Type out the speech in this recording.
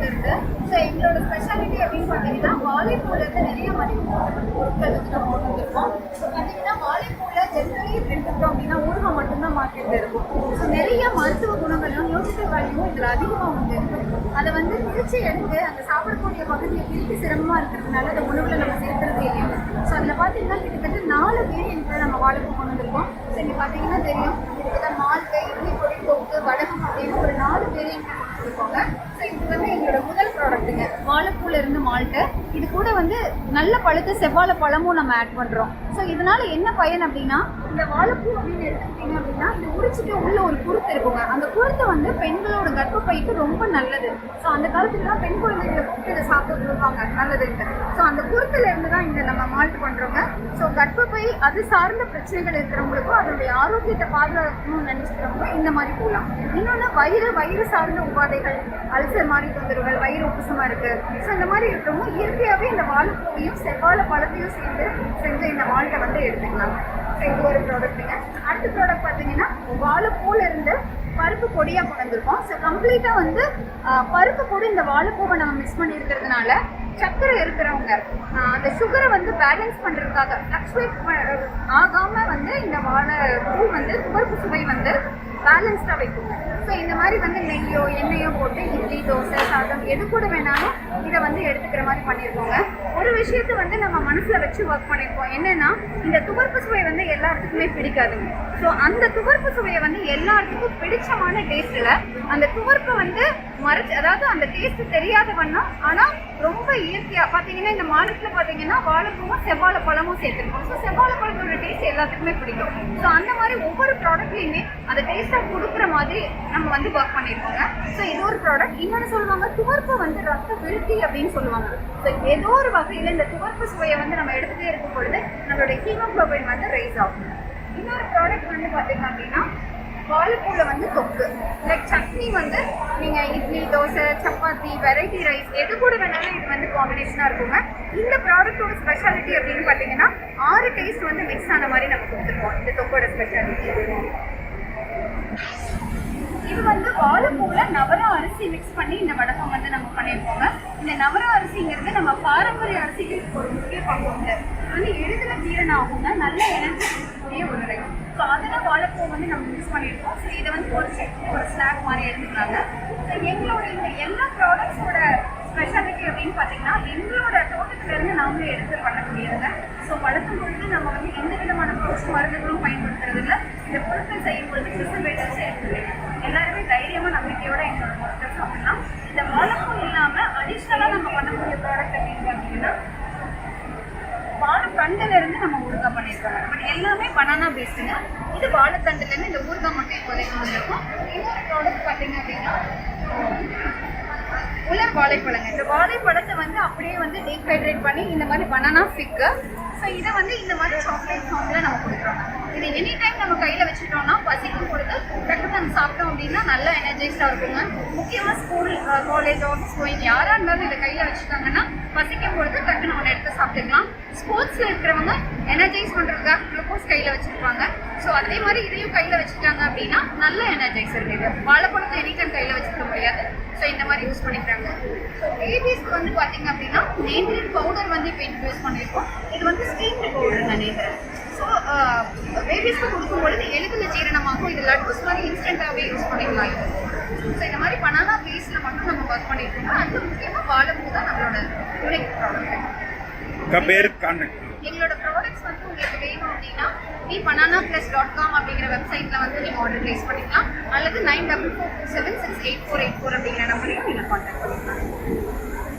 Product இருக்கு. So எங்களோட speciality அப்படின்னு பார்த்தீங்கன்னா வாழைப்பூல இருந்து நிறைய மதிப்பு பொருட்கள் வந்து நம்ம கொண்டு வந்திருக்கோம் ஸோ பார்த்தீங்கன்னா வாழைப்பூல ஜென்ரலி எடுத்துக்கிட்டோம் அப்படின்னா ஊருகம் மட்டும்தான் மார்க்கெட்டில் இருக்கும். ஸோ நிறைய மருத்துவ குணங்களும் நியூட்ரிட்டிவ் வேல்யூவும் இதில் அதிகமாக உண்டு அதை வந்து பிரித்து எடுத்து அந்த சாப்பிடக்கூடிய பகுதியை பிரித்து சிரமமாக இருக்கிறதுனால அந்த உணவில் நம்ம சேர்க்கறது இல்லை. ஸோ அதில் பார்த்தீங்கன்னா கிட்டத்தட்ட நாலு வேரியன்ட்ல நம்ம வாழைப்பூ கொண்டு வந்திருக்கோம். ஸோ இங்கே பார்த்தீங்கன்னா தெரியும் கிட்டத்தட்ட மால்ட்டு இட்லி பொடி தொக்கு வடகம் அப்படின்னு ஒரு நாலு வேரியன்ட் கொடுத்துருக்கோங்க ஸோ இது வந்து எங்களோட முதல் ப்ராடக்ட்டுங்க வாழைப்பூல இருந்து மால்ட்டு இது கூட வந்து நல்ல பழுத்த செவ்வாழை பழமும் நம்ம ஆட் பண்ணுறோம் ஸோ இதனால என்ன பயன் அப்படின்னா இந்த வாழைப்பூ அப்படின்னு எடுத்துக்கிட்டீங்க அப்படின்னா இந்த உரிச்சிட்டு உள்ள ஒரு குருத்து இருக்குங்க அந்த குருத்து வந்து பெண்களோட கர்ப்பப்பைக்கு ரொம்ப நல்லது. ஸோ அந்த காலத்துலலாம் பெண் குழந்தைகளை கூப்பிட்டு சொல்லுவாங்க. நல்லதுன்ட்டு ஸோ அந்த குருத்துல இருந்து தான் இந்த நம்ம மால்ட் பண்றோங்க. ஸோ கர்ப்பப்பை அது சார்ந்த பிரச்சனைகள் இருக்கிறவங்களுக்கும் அதனுடைய ஆரோக்கியத்தை பாதுகாக்கணும்னு நினைச்சுக்கிறவங்க இந்த மாதிரி போகலாம் இன்னொன்று வயிறு வயிறு சார்ந்த உபாதைகள் அல்சர் மாதிரி தொந்தரவுகள் வயிறு உப்புசமா இருக்கு. ஸோ இந்த மாதிரி இருக்கிறவங்க இயற்கையாகவே இந்த வாழைப்பூவையும் செவ்வாழை பழத்தையும் சேர்ந்து செஞ்ச இந்த மால்ட்டை வந்து எடுத்துக்கலாம். இது ஒரு ப்ராடக்ட்டுங்க அடுத்த ப்ராடக்ட் பார்த்தீங்கன்னா வாழைப்பூல இருந்து பருப்பு பொடியாக கொண்டு வந்திருக்கோம் ஸோ கம்ப்ளீட்டாக வந்து பருப்பு பொடி இந்த வாழைப்பூவை நம்ம மிக்ஸ் பண்ணியிருக்கிறதுனால சர்க்கரை இருக்கிறவங்க அந்த சுகரை வந்து பேலன்ஸ் பண்ணுறதுக்காக ஃப்ளக்சுவேட் ஆகாமல் வந்து இந்த வாழை வந்து துவர்ப்பு சுவை வந்து பேலன்ஸ்டாக வைக்குங்க ஸோ இந்த மாதிரி வந்து நெய்யோ எண்ணெயோ போட்டு இட்லி தோசை சாதம் எது கூட வேணாலும் இதை வந்து எடுத்து எடுக்கிற மாதிரி பண்ணியிருக்கோங்க. ஒரு விஷயத்தை வந்து நம்ம மனசில் வச்சு ஒர்க் பண்ணியிருக்கோம் என்னென்னா இந்த துவர்ப்பு சுவை வந்து எல்லாத்துக்குமே பிடிக்காதுங்க. ஸோ அந்த துவர்ப்பு சுவையை வந்து எல்லாத்துக்கும் பிடிச்சமான டேஸ்ட்டில் அந்த துவர்ப்பை வந்து மறைச்சு அதாவது அந்த டேஸ்ட் தெரியாத வண்ணம் ஆனால் ரொம்ப இயற்கையாக பார்த்தீங்கன்னா இந்த மாநிலத்தில் பார்த்தீங்கன்னா வாழைப்பூவும் செவ்வாழை பழமும் சேர்த்துருக்கோம். ஸோ செவ்வாழை பழத்தோட டேஸ்ட் எல்லாத்துக்குமே பிடிக்கும். ஸோ அந்த மாதிரி ஒவ்வொரு ப்ராடக்ட்லையுமே அந்த டேஸ்ட்டாக கொடுக்குற மாதிரி நம்ம வந்து ஒர்க் பண்ணியிருக்கோங்க ஸோ இது ஒரு ப்ராடக்ட் இன்னொன்று சொல்லுவாங்க துவர்ப்பை வந்து ரத்த விருத்தி அப்படின்னு சொல்லுவாங்க. ஸோ ஏதோ ஒரு வகையில் இந்த துவர்ப்பு சுவையை வந்து நம்ம எடுத்துகிட்டே இருக்கும் பொழுது நம்மளுடைய ஹீமோக்ளோபின் வந்து ரைஸ் ஆகும். இன்னொரு ப்ராடக்ட் வந்து பார்த்தீங்க அப்படின்னா வாழைப்பூவில் வந்து தொக்கு. லைக் சட்னி வந்து நீங்கள் இட்லி தோசை சப்பாத்தி வெரைட்டி ரைஸ் எது கூட வேணாலும் இது வந்து காம்பினேஷனாக இருக்குங்க. இந்த ப்ராடக்ட்டோட ஸ்பெஷாலிட்டி அப்படின்னு பார்த்தீங்கன்னா ஆறு டேஸ்ட் வந்து மிக்ஸ் ஆன மாதிரி நம்ம கொடுத்துருக்கோம். இந்த தொக்கோட ஸ்பெஷாலிட்டி இது வந்து வாழைப்பூல நவர அரிசி மிக்ஸ் பண்ணி இந்த வடகம் வந்து நம்ம பண்ணியிருக்கோங்க. இந்த நவர அரிசிங்கிறது நம்ம பாரம்பரிய அரிசிக்கு ஒரு முக்கிய பங்கு உண்டு. வந்து எளிதில் ஜீரணம் ஆகுங்க நல்ல எனர்ஜி கொடுக்கக்கூடிய ஒரு ரைஸ் ஸோ அதில் வாழைப்பூ வந்து நம்ம மிக்ஸ் பண்ணியிருக்கோம். ஸோ இதை வந்து ஒரு ஒரு ஸ்நாக் மாதிரி எடுத்துக்கிறாங்க ஸோ எங்களோட இந்த எல்லா ப்ராடக்ட்ஸோட ஸ்பெஷாலிட்டி அப்படின்னு பார்த்தீங்கன்னா எங்களோட தோட்டத்திலேருந்து நாமளே எடுத்து பண்ணக்கூடியதுங்க. ஸோ வளர்க்கும் பொழுது நம்ம வந்து எந்த விதமான பூச்சி மருந்துகளும் பயன்படுத்துறது இல்லை இந்த பொருட்கள் செய்யும் பொழுது வச்சு எடுத்துருவேன் எல்லாருமே தைரியமாக நம்பிக்கையோட எங்களோட பொருட்கள் சாப்பிடலாம். இந்த வாழைப்பூ இல்லாமல் அடிஷ்னலாக நம்ம பண்ணக்கூடிய ப்ராடக்ட் அப்படின்னு பார்த்தீங்கன்னா வாழைத்தண்டுல இருந்து நம்ம ஊறுகாய் பண்ணியிருக்கோம். பட் எல்லாமே பனானா பேஸ்டுங்க இது வாழைத்தண்டுல இருந்து இந்த ஊறுகாய் மட்டும் இப்போதைக்கு வந்திருக்கும். இன்னொரு ப்ராடக்ட் பார்த்தீங்க அப்படின்னா உலர் வாழைப்பழங்க. இந்த வாழைப்பழத்தை வந்து அப்படியே வந்து டீஹைட்ரேட் பண்ணி இந்த மாதிரி பனானா ஃபிக்கு ஸோ இதை வந்து இந்த மாதிரி சாக்லேட் ஃபார்மில் நம்ம கொடுக்குறோம் இது எனி டைம் நம்ம கையில் வச்சுட்டோம்னா பசிக்கும் பொழுது டக்குனு நம்ம சாப்பிட்டோம் அப்படின்னா நல்ல எனர்ஜைஸாக இருக்குங்க முக்கியமாக ஸ்கூல் காலேஜ் ஆஃபீஸ் கோயில் யாராக இருந்தாலும் இதை கையில் வச்சுட்டாங்கன்னா பசிக்கும் பொழுது டக்குனு ஒன்று எடுத்து சாப்பிட்டுக்கலாம். ஸ்போர்ட்ஸில் இருக்கிறவங்க எனர்ஜைஸ் பண்ணுறதுக்காக குளுக்கோஸ் கையில் வச்சுருப்பாங்க. ஸோ அதே மாதிரி இதையும் கையில் வச்சுட்டாங்க அப்படின்னா நல்ல எனர்ஜைஸ் இது. வாழைப்பழத்தை எனி டைம் கையில் வச்சுக்க முடியாது. ஸோ இந்த மாதிரி யூஸ் பண்ணிக்கிறாங்க. ஸோ பேபிஸ்க்கு வந்து பார்த்தீங்க அப்படின்னா நேந்திரன் பவுடர் வந்து இப்போ இன்ட்ரடியூஸ் பண்ணியிருக்கோம் இது வந்து ஸ்டீம்டு பவுடர் நினைக்கிறேன். ஸோ பேபிஸ்க்கு கொடுக்கும்பொழுது எளிதில் ஜீரணமாகும். இது லட்ஸ் மாதிரி இன்ஸ்டண்ட்டாகவே யூஸ் பண்ணிக்கலாம். ஸோ இந்த மாதிரி பனானா பேஸில் மட்டும் நம்ம ஒர்க் பண்ணியிருக்கோம் அது முக்கியமாக வாழைப்பூ தான் நம்மளோட யூனிக் ப்ராடக்ட் எங்களோட ப்ராடக்ட்ஸ் வந்து உங்களுக்கு வேணும் அப்படின்னா V banana plus dot com அப்படிங்கிற வெப்சைட்டில் வந்து நீங்கள் ஆர்டர் ப்ளேஸ் பண்ணிக்கலாம். அல்லது nine double four seven six eight four eight four அப்படிங்கிற நம்பரையும் நீங்கள் கான்டாக்ட் பண்ணிக்கலாம்.